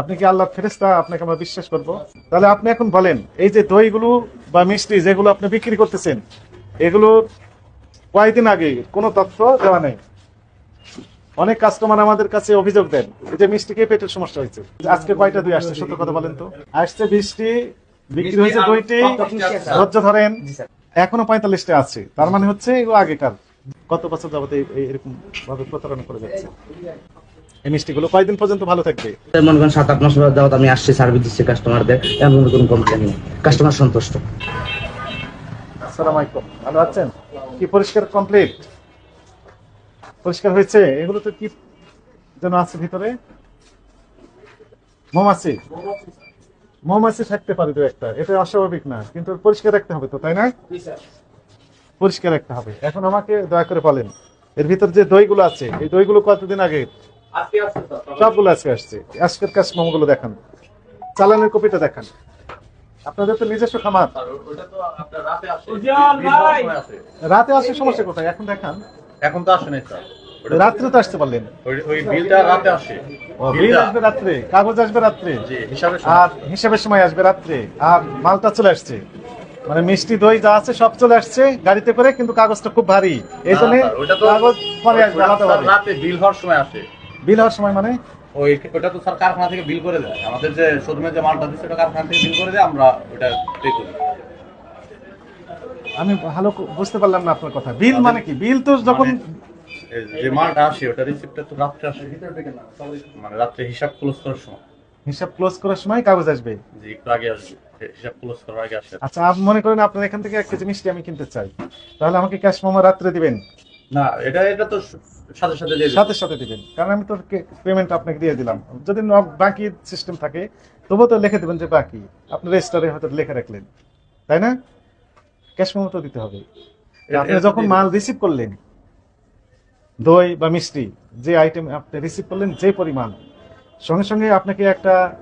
আপনি কি আল্লাহ ফেরেস্তা আপনাকে আমরা বিশ্বাস করব। তাহলে আপনি এখন বলেন এই যে দইগুলো বা মিষ্টি যেগুলো আপনি বিক্রি করতেছেন এগুলো কয়েকদিন আগে কোনো তথ্য দেওয়া নেই। অনেক কাস্টমার আমাদের কাছে অভিযোগ দেন এই যে মিষ্টি খেয়ে পেটের সমস্যা হয়েছে। আজকে কয়টা দই আসছে সত্য কথা বলেন তো? আসছে বিশটি বিক্রি হয়েছে দুইটি। ধৈর্য ধরেন এখনও পঁয়তাল্লিশটা আছে। তার মানে হচ্ছে এগুলো আগেকার। কত বছর যাবতে এরকম ভাবে প্রতারণা করে যাচ্ছে। এই মিষ্টিগুলো কয়দিন পর্যন্ত ভালো থাকবে? মনে করেন সাত আট মাস যাওয়াত আমি আসছি সার্ভিস দিচ্ছি কাস্টমারদের এমন কোনো কমপ্লেন নেই। কাস্টমার সন্তুষ্ট। আসসালামু আলাইকুম ভালো আছেন? কি পরিষ্কার কমপ্লিট পরিষ্কার হয়েছে? এগুলো তো কি যেন আছে ভিতরে? মৌমাছি? মৌমাছি থাকতে পারে দু একটা। এটা অস্বাভাবিক না কিন্তু পরিষ্কার রাখতে হবে তো তাই না? পরিষ্কার রাখতে হবে। এখন আমাকে দয়া করে বলেন এর ভিতর যে দইগুলো আছে এই দইগুলো কতদিন আগে সবগুলো আজকে আসছে। আজকের কাজ মোমোগুলো দেখান। চালানের কপিটা দেখান। আপনাদের তো নিজস্ব খামার। রাতে আসে। সমস্যা কোথায়? এখন দেখান। এখন তো আসে নাই রাত্রে তো আসতে পারলেন। ওই- ওই বিলটা রাতে আসে। বিল আসবে রাত্রে। কাগজ আসবে রাত্রে। জি হিসাবে আর হিসাবের সময় আসবে রাত্রে। আর মালটা চলে আসছে। মানে মিষ্টি দই যা আছে সব চলে আসছে গাড়িতে করে কিন্তু কাগজটা খুব ভারী। এই জন্য কাগজ পরে আসবে আলাদা রাতে বিল হওয়ার সময় আসে। বিল হওয়ার সময় মানে? ওই ওটা তো স্যার কারখানা থেকে বিল করে দেয়। আমাদের যে শোরুমে যে মালটা দিচ্ছে ওটা কারখানা থেকে বিল করে দেয় আমরা ওটা পে করি। আমি ভালো বুঝতে পারলাম না আপনার কথা। বিল মানে কি? বিল তো যখন যে মালটা আসে ওটা রিসিপ্টটা তো রাত্রে আসে। মানে রাত্রে হিসাব ক্লোজ করার সময়। হিসাব ক্লোজ করার সময় কাগজ আসবে? যে একটু আগে আসবে হিসাব ক্লোজ করার আগে আসে। আচ্ছা আপনি মনে করেন আপনার এখান থেকে এক কেজি মিষ্টি আমি কিনতে চাই। তাহলে আমাকে ক্যাশ মোমো রাত্রে দিবেন। না এটা এটা তো সাথে সাথে দিয়ে সাথে সাথে দিবেন কারণ আমি তো পেমেন্ট আপনাকে দিয়ে দিলাম। যদি বাকি সিস্টেম থাকে তবুও তো লিখে দেবেন যে বাকি। আপনি রেজিস্টারে হয়তো লিখে রাখলেন। তাই না? ক্যাশ মেমো তো দিতে হবে। আপনি যখন মাল রিসিভ করলেন দই বা মিষ্টি যে আইটেম আপনি রিসিভ করলেন যে পরিমাণ সঙ্গে সঙ্গে আপনাকে একটা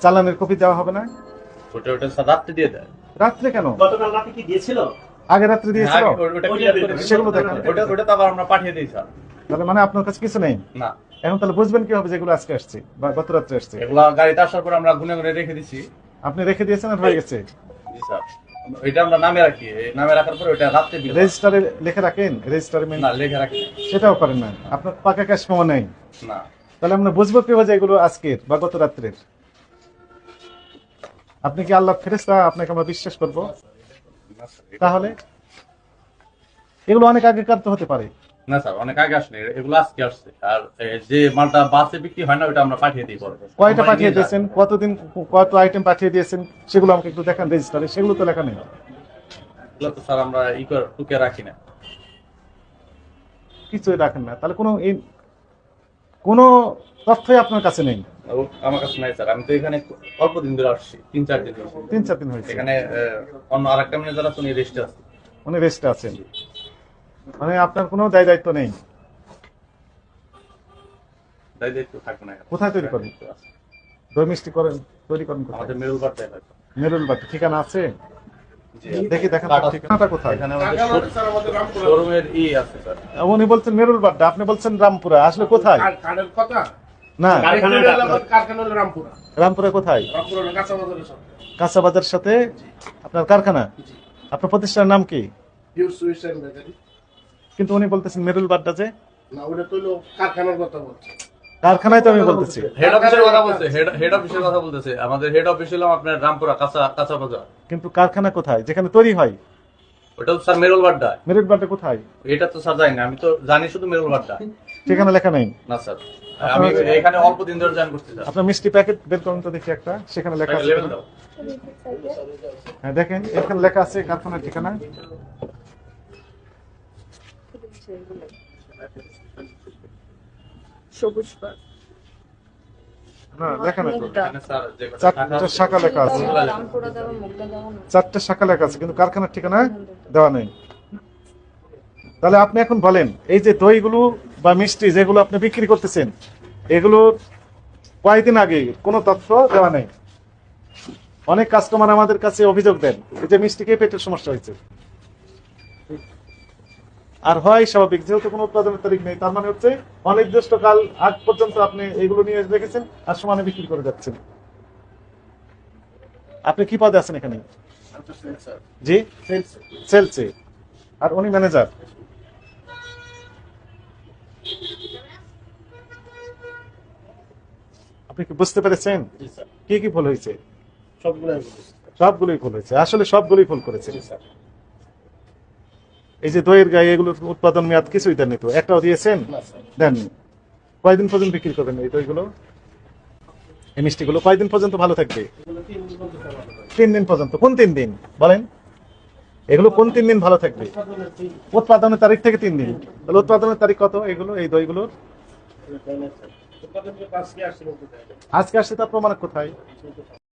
চালানের কপি দেওয়া হবে না? ওটা ওটা রাত্রে দিয়ে দেয় রাত্রে কেন? গতকাল রাতে কি দিয়েছিল? আগে রাত্রে দিয়েছিল? আগে ওটা- ওটা clear করে দিই। সেগুলো দেখান। ওটা ওটা তো আবার আমরা পাঠিয়ে দিই স্যার। তাহলে মানে আপনার কাছে কিছু নেই? না। এখন তাহলে বুঝবেন কি হবে যেগুলো আজকে আসছে বা গত রাত্রে আসছে? এগুলা গাড়িতে আসার পর আমরা গুনে গুনে রেখে দিছি। আপনি রেখে দিয়েছেন আর হয়ে গেছে? জি স্যার। এটা আমরা নামে রাখি। নামে রাখার পর ওটা রাত্রে বিল রেজিস্টারে লিখে রাখেন? রেজিস্টারে না লেখা রাখি। সেটাও করেন না। আপনার পাকা ক্যাশ নেই। না। তাহলে আমরা বুঝব কীভাবে যে এগুলো আজকের বা গত রাত্রের। আপনি কি আল্লাহ ফেরেস্তা আপনাকে আমরা বিশ্বাস করব। তাহলে? এগুলো অনেক আগেকার তো হতে পারে। না স্যার অনেক আগে এগুলো আজকে আসছে। আর যে মালটা বাসে বিক্রি হয় না ওটা আমরা পাঠিয়ে দিই পরে। কয়টা পাঠিয়ে দিয়েছেন? কতদিন কত আইটেম পাঠিয়ে দিয়েছেন? সেগুলো আমাকে একটু দেখান রেজিস্টারে সেগুলো তো লেখা নেই। এগুলো তো স্যার আমরা ই করে টুকে রাখি না। কিছুই রাখেন না। তাহলে কোনো এই কোনো তথ্যই আপনার কাছে নেই? আমার কাছে নাই স্যার। আমি তো এখানে অল্প দিন ধরে আসছি তিন চার দিন তিন চার দিন হয়েছে। এখানে অন্য আরেকটা ম্যানেজার আছে উনি রেস্টে আছে। উনি রেস্টে আছেন। মানে আপনার কোনো দায় দায়িত্ব নেই? তাই দায়িত্ব থাকবে না কোথায় তৈরি করেন? আছে। করেন তৈরি করেন আমাদের ঠিকানা আছে? জি দেখি দেখেন ঠিকানাটা কোথায়? এখানে আমাদের শোরুমের ই আছে স্যার। উনি বলছেন আপনি বলছেন রামপুরা আসলে কোথায়? কথা? না। রামপুরা। রামপুরা কোথায়? কাঁচা সাথে। আপনার কারখানা? আপনার প্রতিষ্ঠানের নাম কি? কিন্তু উনি বলতেছেন মেরুল বাড্ডা যে। না ওটা তো কারখানার কথা বলছে। কারখানায় তো আমি বলতেছি। হেড অফিসের কথা বলছে হেড হেড অফিসের কথা বলতেছে। আমাদের হেড অফিস হলাম আপনার রামপুরা কাঁচা কাঁচা বাজার। কিন্তু কারখানা কোথায়? যেখানে তৈরি হয়। ওটা তো স্যার মেরুল বাড্ডা। মেরুল বাড্ডা কোথায়? এটা তো স্যার জানি না আমি তো জানি শুধু মেরুল বাড্ডা। ঠিকানা লেখা নেই। না স্যার। আমি এখানে অল্প দিন ধরে জয়েন করছি স্যার। আপনার মিষ্টি প্যাকেট বের করুন তো দেখি একটা। সেখানে লেখা আছে হ্যাঁ দেখেন এখানে লেখা আছে কারখানার ঠিকানা। সবুজ পার্ক না লেখা নেই তো? মুগদা এখানে স্যার যে কথা চারটা শাখা লেখা আছে। রামপুরা দেওয়া মুগদা দেওয়া না? চারটা শাখা লেখা আছে কিন্তু কারখানার ঠিকানা দেওয়া নেই। তাহলে আপনি এখন বলেন এই যে দইগুলো বা মিষ্টি যেগুলো আপনি বিক্রি করতেছেন এগুলো কয়েকদিন আগে কোনো তথ্য দেওয়া নেই? অনেক কাস্টমার আমাদের কাছে অভিযোগ দেন এই যে মিষ্টি খেয়ে পেটের সমস্যা হয়েছে। আর হয় স্বাভাবিক যেহেতু কোনো উৎপাদনের তারিখ নেই তার মানে হচ্ছে অনির্দিষ্টকাল আগ পর্যন্ত আপনি এগুলো নিয়ে রেখেছেন আর সমানে বিক্রি করে যাচ্ছেন। আপনি কি পদে আছেন এখানে? জি? সেলসে। আর উনি ম্যানেজার। আপনি কি বুঝতে পেরেছেন? কি কি ভুল হয়েছে? সবগুলোই ভুল হয়েছে। আসলে সবগুলোই ভুল করেছে স্যার। এই যে দইয়ের গায়ে এগুলো উৎপাদন মেয়াদ কিছুই দেননি তো? একটাও দিয়েছেন? দেননি। কয়দিন পর্যন্ত বিক্রি করবেন এই দইগুলো? এই মিষ্টিগুলো কয়দিন পর্যন্ত ভালো থাকবে? তিন দিন পর্যন্ত কোন তিন দিন? বলেন। এগুলো কোন তিন দিন ভালো থাকবে? উৎপাদনের তারিখ থেকে তিন দিন। তাহলে উৎপাদনের তারিখ কত? এগুলো এই দইগুলোর? আজকে আসছে তার প্রমাণ কোথায়?